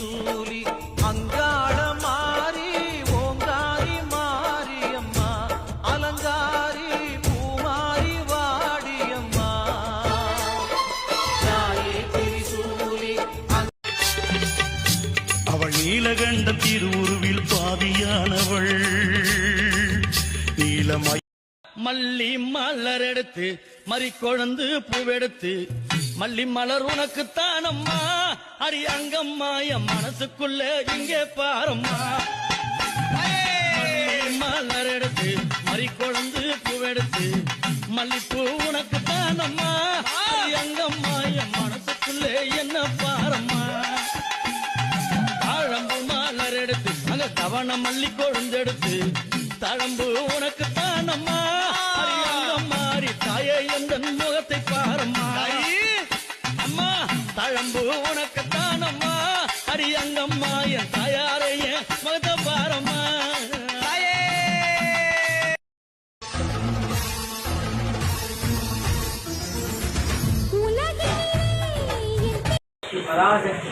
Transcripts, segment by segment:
திரிசூலி அங்காள மாறி ஓங்காரி மாரியம்மா அலங்காரி பூமாரி வாடியம்மா தாயே திரிசூலி அவள் நீலகண்ட திருவுருவில் பாதியானவள். நீலமய மல்லி மலர் எடுத்து மறிக்கொழுந்து பூவெடுத்து மல்லி மலர் உனக்கு தானம்மா அரி அங்கம்மா என் மனசுக்குள்ள இங்கே பாரம்மா. மலர் எடுத்து மறிக்கொழுந்து பூவெடுத்து மல்லிப்பூ உனக்கு தானம்மா அரி அங்கம்மா என் மனசுக்குள்ள என்ன பாரம்மா? தாழம்பு மலர் எடுத்து அங்க தவண மல்லி கொழுந்தெடுத்து தழம்பு உனக்கு தானம்மா அரியா பராசக்தி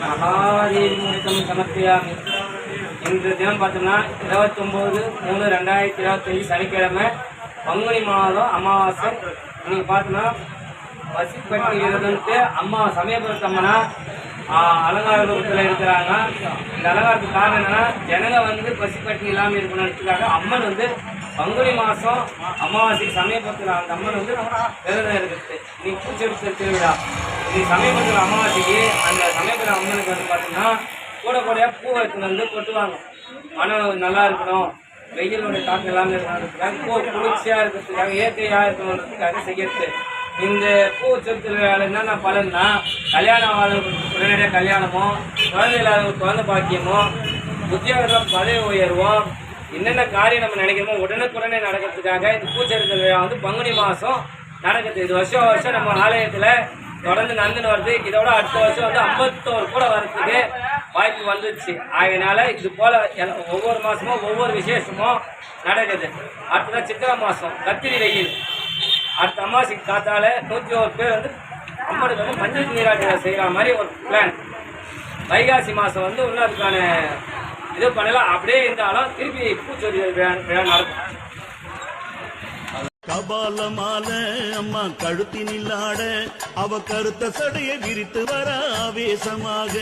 சமர்ப்பியாமி. இன்று தினம் பார்த்தோம்னா இருபத்தி ஒன்பது மூணு ரெண்டாயிரத்தி இருபத்தஞ்சு சனிக்கிழமை பங்குனி மாதம் அமாவாசை. நீங்கள் பார்த்தோம்னா பசிப்பட்டி இருந்துட்டு அம்மா சமயபுரத்து அம்மனா அலங்காரத்தில் அலங்கார ரூபத்தில் இருக்கிறாங்க. இந்த அலங்காரத்துக்கு காரணம் என்னன்னா ஜனங்க வந்து பசிப்பட்டி இல்லாமல் இருக்கணுன்றதுக்காக அம்மன் வந்து பங்குனி மாதம் அமாவாசைக்கு சமயபுரத்தில் அந்த அம்மன் வந்து விரதம் இருக்குது இன்னைக்கு பூச்செடுத்த திருவிழா. இது சமயபுரத்தில் அமாவாசைக்கு அந்த சமயபுரம் அம்மனுக்கு வந்து பார்த்தீங்கன்னா கூட கூடையாக பூ எடுத்துன்னு வந்து கொட்டுவாங்க. மனம் நல்லா இருக்கணும். வெயிலோட தாக்கம் எல்லாமே இருக்கணுன்றதுக்காக பூ குளிர்ச்சியாக இருக்கிறதுக்காக இயற்கையாக இருக்கணுன்றதுக்காக செய்யறது. இந்த பூ திருவிழாவில் என்னென்ன பலன்னா கல்யாணம் ஆகிறவங்களுக்கு உடனடியாக கல்யாணமோ குழந்தை இல்லாதவங்களுக்கு குழந்தை பாக்கியமோ உத்தியோகத்தில் பதவி உயர்வோ என்னென்ன காரியம் நம்ம நினைக்கிறோமோ உடனுக்குடனே நடக்கிறதுக்காக இந்த பூச்செடி வந்து பங்குனி மாதம் நடக்குது. இது வருஷம் வருஷம் நம்ம ஆலயத்தில் தொடர்ந்து நடந்துன்னு வருது. இதோட அடுத்த வருஷம் வந்து ஐம்பத்தோரு கூட வரதுக்கு வாய்ப்பு வந்துச்சு. அதனால இது போல ஒவ்வொரு மாசமும் ஒவ்வொரு விசேஷமும் நடக்குது. அடுத்ததான் சித்திரை மாசம் கத்திரி வெயில். அடுத்த அமாவாசைக்கு காத்தால நூற்றி ஒரு பேர் வந்து அம்மனுக்கு வந்து மஞ்சள் நீராட்டு செய்கிற மாதிரி ஒரு பிளான் வைகாசி மாதம் வந்து இன்னும் அதுக்கான இது பண்ணலாம். அப்படியே இருந்தாலும் திருப்பி பூச்சொரி விழா நடக்கும். கபால மாலை அம்மா கழுத்தினில் ஆட அவ கருத்த சடையை விரித்து வர ஆவேசமாக.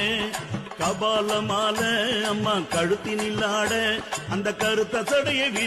கபால மாலை அம்மா கழுத்தினில் ஆட அந்த கருத்த சடையை விரி